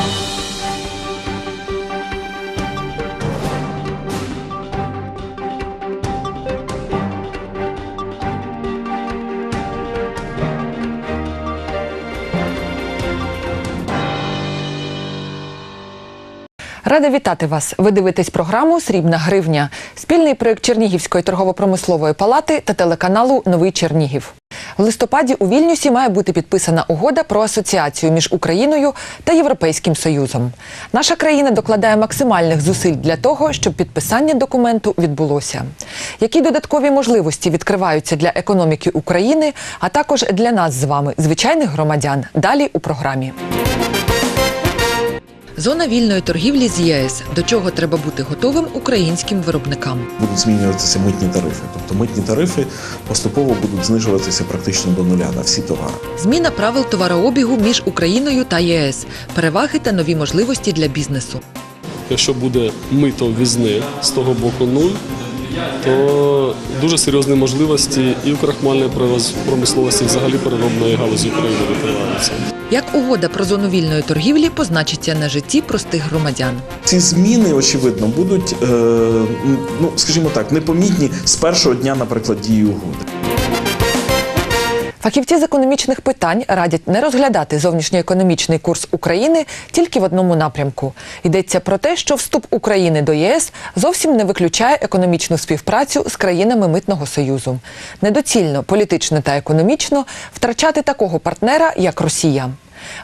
Thank you. Рада вітати вас. Ви дивитесь програму Срібна гривня, спільний проєкт Чернігівської торгово-промислової палати та телеканалу Новий Чернігів. В листопаді у Вільнюсі має бути підписана угода про асоціацію між Україною та Європейським Союзом. Наша країна докладає максимальних зусиль для того, щоб підписання документу відбулося. Які додаткові можливості відкриваються для економіки України, а також для нас з вами, звичайних громадян, далі у програмі. Зона вільної торгівлі з ЄС. До чого треба бути готовим українським виробникам. будуть змінюватися митні тарифи. Тобто митні тарифи поступово будуть знижуватися практично до нуля на всі товари. Зміна правил товарообігу між Україною та ЄС, переваги та нові можливості для бізнесу. Якщо буде мито ввізне з того боку нуль, то дуже серйозні можливості і в крахмальної промисловості, і взагалі переробної галузі України відкриваються. Як угода про зону вільної торгівлі позначиться на житті простих громадян? Ці зміни, очевидно, будуть, е, ну скажімо так, непомітні з першого дня, наприклад, дії угоди. Фахівці з економічних питань радять не розглядати зовнішньоекономічний курс України тільки в одному напрямку. Йдеться про те, що вступ України до ЄС зовсім не виключає економічну співпрацю з країнами Митного Союзу. Недоцільно політично та економічно втрачати такого партнера, як Росія.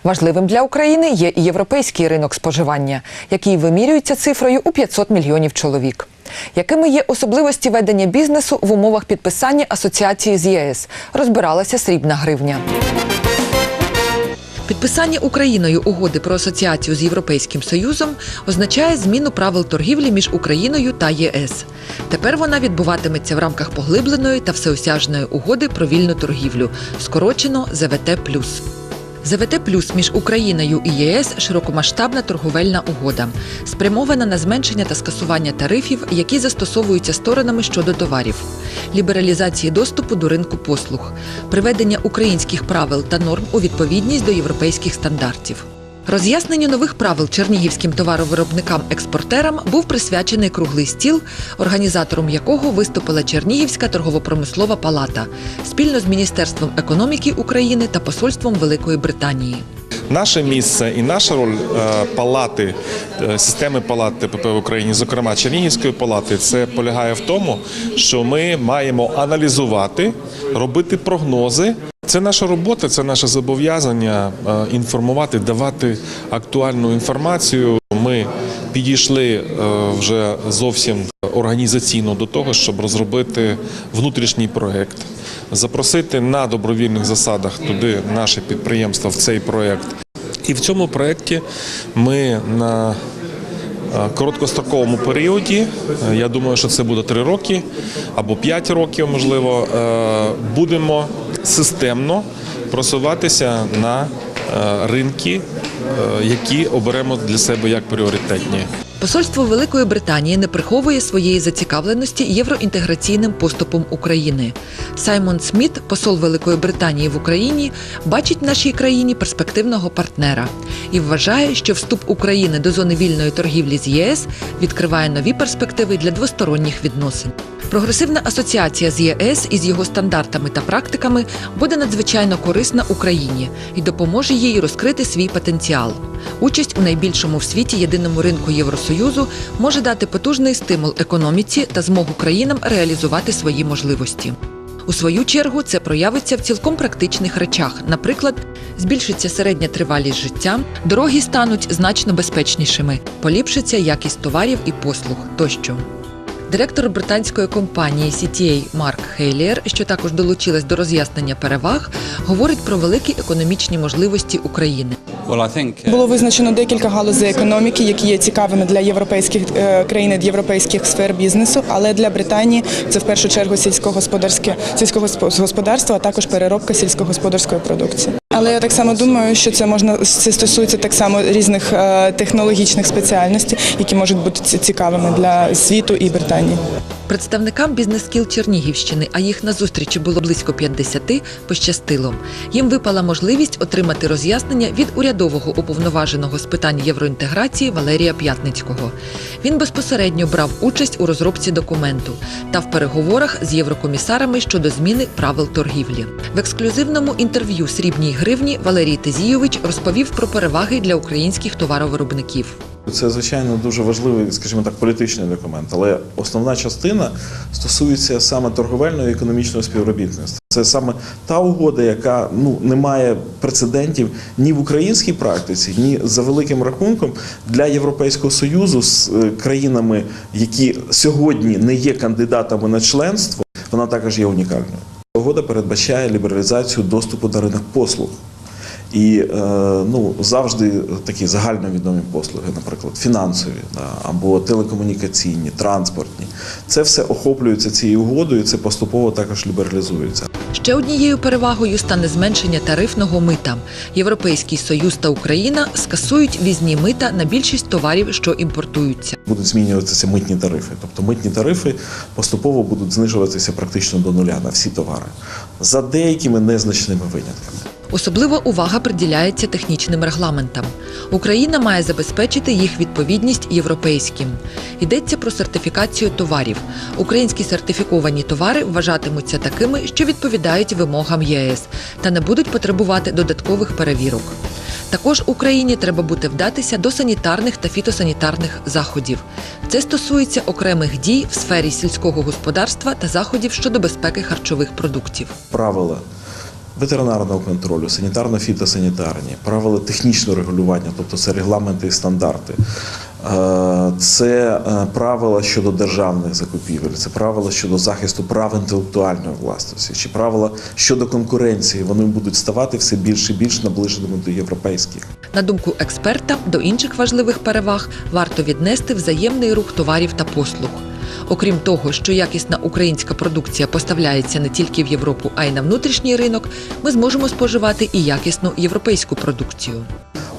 Важливим для України є і європейський ринок споживання, який вимірюється цифрою у 500 мільйонів чоловік. Якими є особливості ведення бізнесу в умовах підписання асоціації з ЄС? Розбиралася срібна гривня. Підписання Україною угоди про асоціацію з Європейським Союзом означає зміну правил торгівлі між Україною та ЄС. Тепер вона відбуватиметься в рамках поглибленої та всеосяжної угоди про вільну торгівлю, скорочено ЗВТ+. ЗВТ Плюс між Україною і ЄС широкомасштабна торговельна угода, спрямована на зменшення та скасування тарифів, які застосовуються сторонами щодо товарів, лібералізації доступу до ринку послуг, приведення українських правил та норм у відповідність до європейських стандартів. Роз'ясненню нових правил чернігівським товаровиробникам-експортерам був присвячений круглий стіл, організатором якого виступила Чернігівська торгово-промислова палата спільно з Міністерством економіки України та Посольством Великої Британії. Наше місце і наша роль е, палати е, системи палат ТПП в Україні, зокрема Чернігівської палати, це полягає в тому, що ми маємо аналізувати, робити прогнози. Це наша робота, це наше зобов'язання е, інформувати, давати актуальну інформацію. Ми підійшли вже зовсім організаційно до того, щоб розробити внутрішній проект, запросити на добровільних засадах туди наше підприємство в цей проект. І в цьому проєкті ми на е, короткостроковому періоді, е, я думаю, що це буде 3 роки або 5 років, можливо, е, будемо системно просуватися на ринки, які оберемо для себе як пріоритетні. Посольство Великої Британії не приховує своєї зацікавленості євроінтеграційним поступом України. Саймон Сміт, посол Великої Британії в Україні, бачить в нашій країні перспективного партнера і вважає, що вступ України до зони вільної торгівлі з ЄС відкриває нові перспективи для двосторонніх відносин. Прогресивна асоціація з ЄС із його стандартами та практиками буде надзвичайно корисна Україні і допоможе їй розкрити свій потенціал. Участь у найбільшому в світі єдиному ринку Євросоюзу може дати потужний стимул економіці та змогу країнам реалізувати свої можливості. У свою чергу це проявиться в цілком практичних речах. Наприклад, збільшиться середня тривалість життя, дороги стануть значно безпечнішими, поліпшиться якість товарів і послуг тощо. Директор британської компанії CTA Марк Хейліер, що також долучилась до роз'яснення переваг, говорить про великі економічні можливості України. Було визначено декілька галузей економіки, які є цікавими для європейських е, країн і європейських сфер бізнесу, але для Британії це в першу чергу сільськогосподарське сільськогосподарство, а також переробка сільськогосподарської продукції. Але я так само думаю, що це можна це стосується так само різних е, технологічних спеціальностей, які можуть бути цікавими для світу і Британії. Британії. Представникам бізнес-кіл Чернігівщини, а їх на зустрічі було близько 50, пощастило. Їм випала можливість отримати роз'яснення від урядового уповноваженого з питань євроінтеграції Валерія П'ятницького. Він безпосередньо брав участь у розробці документу та в переговорах з єврокомісарами щодо зміни правил торгівлі. В ексклюзивному інтерв'ю Срібній гривні Валерій Тезійович розповів про переваги для українських товаровиробників. Це звичайно дуже важливий, скажімо так, політичний документ, але основна частина стосується саме торговельного і економічного співробітництва. Це саме та угода, яка ну не має прецедентів ні в українській практиці, ні за великим рахунком для Європейського союзу з е, країнами, які сьогодні не є кандидатами на членство. Вона також є унікальною. Угода передбачає лібералізацію доступу на ринок послуг. І е, ну, завжди такі загальновідомі послуги, наприклад, фінансові да, або телекомунікаційні, транспортні. Це все охоплюється цією угодою, це поступово також лібералізується. Ще однією перевагою стане зменшення тарифного мита. Європейський Союз та Україна скасують візні мита на більшість товарів, що імпортуються. Будуть змінюватися митні тарифи. Тобто митні тарифи поступово будуть знижуватися практично до нуля на всі товари за деякими незначними винятками. Особлива увага приділяється технічним регламентам. Україна має забезпечити їх відповідність європейським. Йдеться про сертифікацію товарів. Українські сертифіковані товари вважатимуться такими, що відповідають вимогам ЄС та не будуть потребувати додаткових перевірок. Також Україні треба буде вдатися до санітарних та фітосанітарних заходів. Це стосується окремих дій в сфері сільського господарства та заходів щодо безпеки харчових продуктів. правила ветеринарного контролю, санітарно-фітосанітарні, правила технічного регулювання, тобто це регламенти і стандарти. Е, Це е, правила щодо державних закупівель, це правила щодо захисту прав інтелектуальної власності, чи правила щодо конкуренції. Вони будуть ставати все більше і більш наближеними до європейських. На думку експерта, до інших важливих переваг варто віднести взаємний рух товарів та послуг. Окрім того, що якісна українська продукція поставляється не тільки в Європу, а й на внутрішній ринок, ми зможемо споживати і якісну європейську продукцію.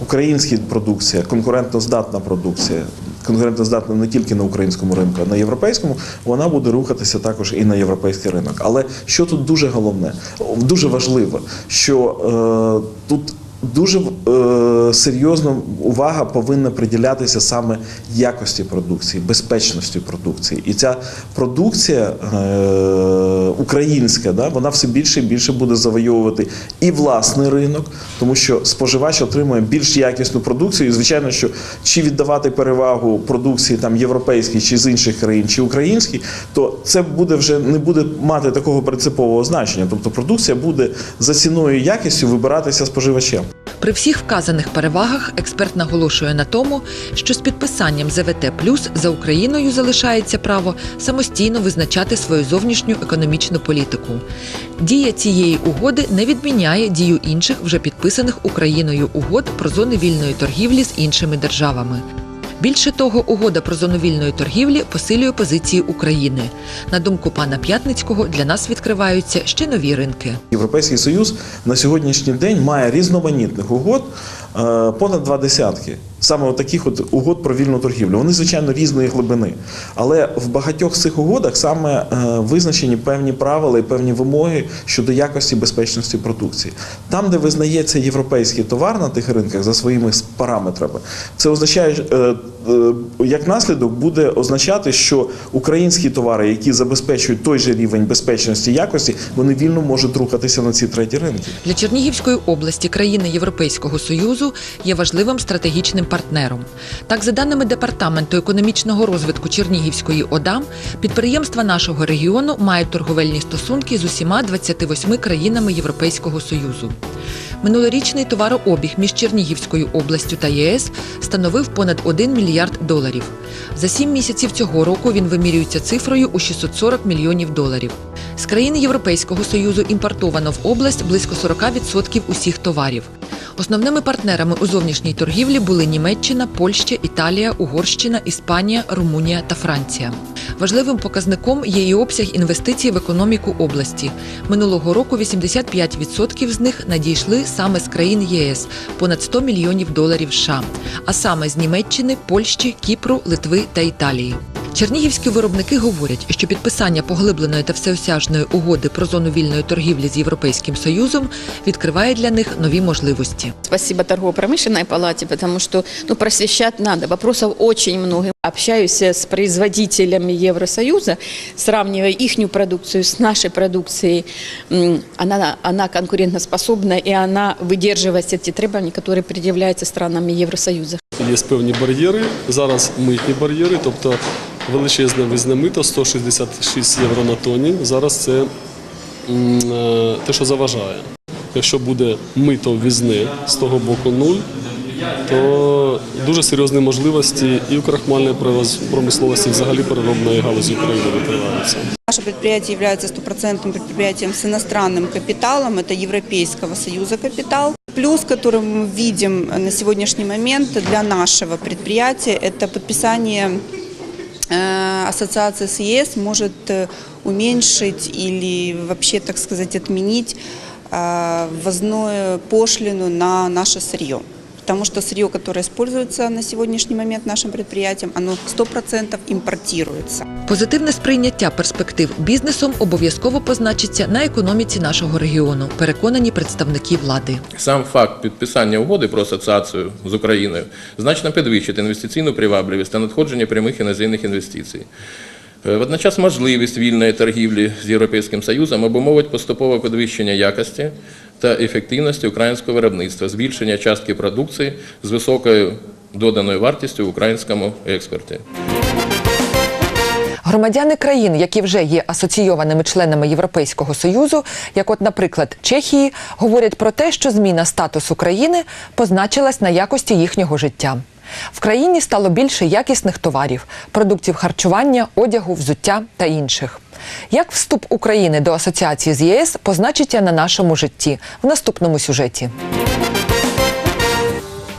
Українська продукція, конкурентноздатна продукція, конкурентоздатна не тільки на українському ринку, а на європейському, вона буде рухатися також і на європейський ринок. Але що тут дуже головне, дуже важливо, що е, тут. Дуже е, серйозно увага повинна приділятися саме якості продукції, безпечності продукції. І ця продукція е, українська, да, вона все більше і більше буде завойовувати і власний ринок, тому що споживач отримує більш якісну продукцію. І звичайно, що чи віддавати перевагу продукції там європейській, чи з інших країн, чи українській, то це буде вже не буде мати такого принципового значення. Тобто продукція буде за ціною якістю вибиратися споживачем. При всіх вказаних перевагах експерт наголошує на тому, що з підписанням ЗВТ Плюс за Україною залишається право самостійно визначати свою зовнішню економічну політику. Дія цієї угоди не відміняє дію інших вже підписаних Україною угод про зони вільної торгівлі з іншими державами. Більше того, угода про зону вільної торгівлі посилює позиції України. На думку пана П'ятницького, для нас відкриваються ще нові ринки. Європейський Союз на сьогоднішній день має різноманітних угод е, понад два десятки. Саме таких от угод про вільну торгівлю. Вони, звичайно, різної глибини. Але в багатьох цих угодах саме е, визначені певні правила і певні вимоги щодо якості безпечності продукції. Там, де визнається європейський товар на тих ринках за своїми параметрами, це означає, е, е, як наслідок буде означати, що українські товари, які забезпечують той же рівень безпечності і якості, вони вільно можуть рухатися на ці треті ринки. Для Чернігівської області країни Європейського Союзу є важливим стратегічним партнером. Так, за даними департаменту економічного розвитку Чернігівської ОДА, підприємства нашого регіону мають торговельні стосунки з усіма 28 країнами Європейського Союзу. Минулорічний товарообіг між Чернігівською областю та ЄС становив понад 1 мільярд доларів. За сім місяців цього року він вимірюється цифрою у 640 мільйонів доларів. З країн Європейського союзу імпортовано в область близько 40% усіх товарів. Основними партнерами у зовнішній торгівлі були Німеччина, Польща, Італія, Угорщина, Іспанія, Румунія та Франція. Важливим показником є і обсяг інвестицій в економіку області. Минулого року 85% з них надійшли саме з країн ЄС понад 100 мільйонів доларів США, а саме з Німеччини, Польщі, Кіпру, Литви та Італії. Чернігівські виробники говорять, що підписання поглибленої та всеосяжної угоди про зону вільної торгівлі з Європейським Союзом відкриває для них нові можливості. Спасибо торгово-промышленной палате, потому что ну, просвещать надо. Вопросов очень много. Общаюсь с производителями Евросоюза, сравнивая их продукцию с нашей продукцией. М, Она, она конкурентоспособна и она выдерживает эти требования, которые предъявляются странами Евросоюза. Є певні бар'єри, зараз митні бар'єри, тобто величезне визне мито 166 євро на тоні. Зараз це м, е, те, що заважає. Якщо буде мито ввізне з того боку нуль, то дуже серйозні можливості і у крахмальної привоз- промисловості, і взагалі переробної галузі України відкриваються. Наше предприятие является стопроцентным предприятием с иностранным капиталом, это Европейского Союза капитал. Плюс, который мы видим на сегодняшний момент для нашего предприятия, это подписание э, ассоциации с ЕС может э, уменьшить или вообще, так сказать, отменить э, ввозную пошлину на наше сырье. Потому что сырье, которое используется на сегодняшний момент нашим предприятием, оно 100% импортируется. Позитивне сприйняття перспектив бізнесом обов'язково позначиться на економіці нашого регіону, переконані представники влади. Сам факт підписання угоди про асоціацію з Україною значно підвищить інвестиційну привабливість та надходження прямих іноземних інвестицій. Е, Водночас можливість вільної торгівлі з Європейським Союзом обумовить поступове підвищення якості та ефективності українського виробництва, збільшення частки продукції з високою доданою вартістю в українському експорті. Громадяни країн, які вже є асоційованими членами Європейського союзу, як, от, наприклад, Чехії, говорять про те, що зміна статусу країни позначилась на якості їхнього життя. В країні стало більше якісних товарів, продуктів харчування, одягу, взуття та інших. Як вступ України до асоціації з ЄС позначиться на нашому житті в наступному сюжеті?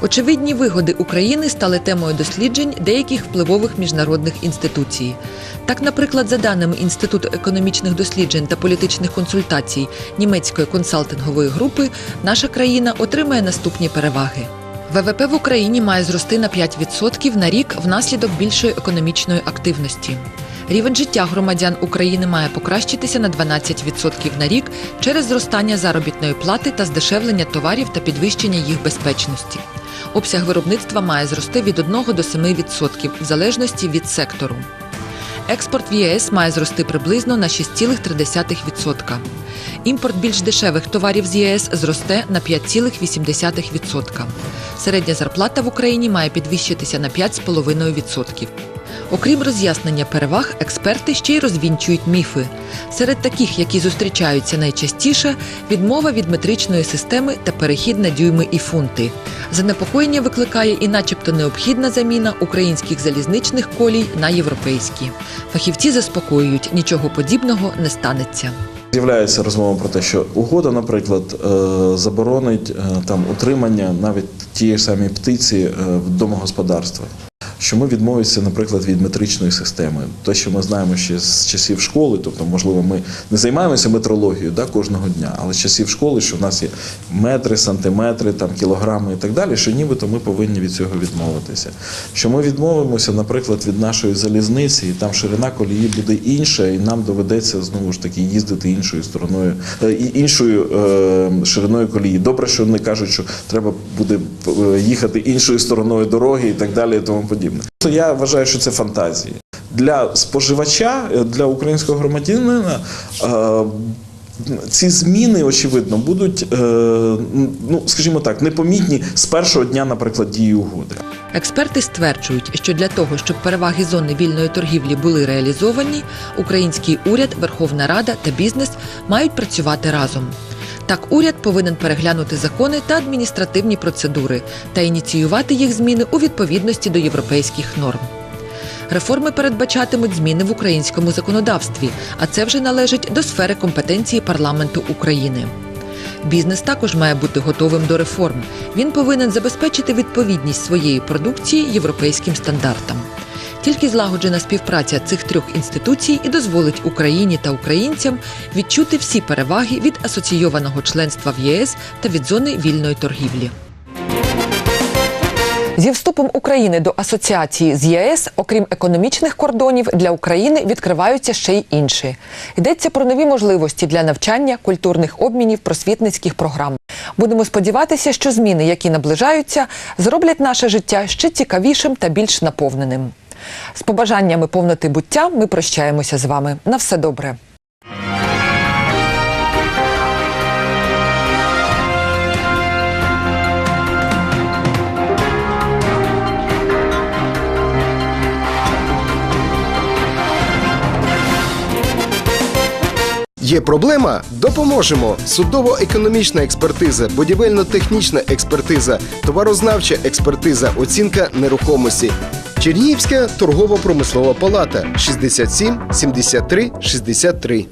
Очевидні вигоди України стали темою досліджень деяких впливових міжнародних інституцій. Так, наприклад, за даними Інституту економічних досліджень та політичних консультацій німецької консалтингової групи, наша країна отримає наступні переваги. ВВП в Україні має зрости на 5% на рік внаслідок більшої економічної активності. Рівень життя громадян України має покращитися на 12% на рік через зростання заробітної плати та здешевлення товарів та підвищення їх безпечності. Обсяг виробництва має зрости від 1 до 7% в залежності від сектору. Експорт в ЄС має зрости приблизно на 6,3%. Імпорт більш дешевих товарів з ЄС зросте на 5,8%. Середня зарплата в Україні має підвищитися на 5,5%. Окрім роз'яснення переваг, експерти ще й розвінчують міфи. Серед таких, які зустрічаються найчастіше, відмова від метричної системи та перехід на дюйми і фунти. Занепокоєння викликає і начебто необхідна заміна українських залізничних колій на європейські. Фахівці заспокоюють, нічого подібного не станеться. З'являється розмова про те, що угода, наприклад, е, заборонить е, там утримання навіть тієї ж самої птиці е, в домогосподарствах. Що ми відмовимося, наприклад, від метричної системи. Те, що ми знаємо ще з часів школи, тобто, можливо, ми не займаємося метрологією да, кожного дня, але з часів школи, що в нас є метри, сантиметри, там, кілограми і так далі, що нібито ми повинні від цього відмовитися. Що ми відмовимося, наприклад, від нашої залізниці, і там ширина колії буде інша, і нам доведеться знову ж таки їздити іншою стороною, е, іншою е, шириною колії. Добре, що не кажуть, що треба буде е, їхати іншою стороною дороги і так далі, і тому подібне. То я вважаю, що це фантазії. Для споживача, е, для українського громадянина. е, Ці зміни, очевидно, будуть, е, ну скажімо так, непомітні з першого дня, наприклад, дії угоди. Експерти стверджують, що для того, щоб переваги зони вільної торгівлі були реалізовані, український уряд, Верховна Рада та бізнес мають працювати разом. Так, уряд повинен переглянути закони та адміністративні процедури та ініціювати їх зміни у відповідності до європейських норм. Реформи передбачатимуть зміни в українському законодавстві, а це вже належить до сфери компетенції парламенту України. Бізнес також має бути готовим до реформ. Він повинен забезпечити відповідність своєї продукції європейським стандартам. Тільки злагоджена співпраця цих трьох інституцій і дозволить Україні та українцям відчути всі переваги від асоційованого членства в ЄС та від зони вільної торгівлі. Зі вступом України до асоціації з ЄС, окрім економічних кордонів, для України відкриваються ще й інші. Йдеться про нові можливості для навчання, культурних обмінів, просвітницьких програм. Будемо сподіватися, що зміни, які наближаються, зроблять наше життя ще цікавішим та більш наповненим. З побажаннями повноти буття ми прощаємося з вами. На все добре. Є проблема? Допоможемо. Судово-економічна експертиза, будівельно-технічна експертиза, товарознавча експертиза, оцінка нерухомості. Чернігівська торгово-промислова палата 67 73 63.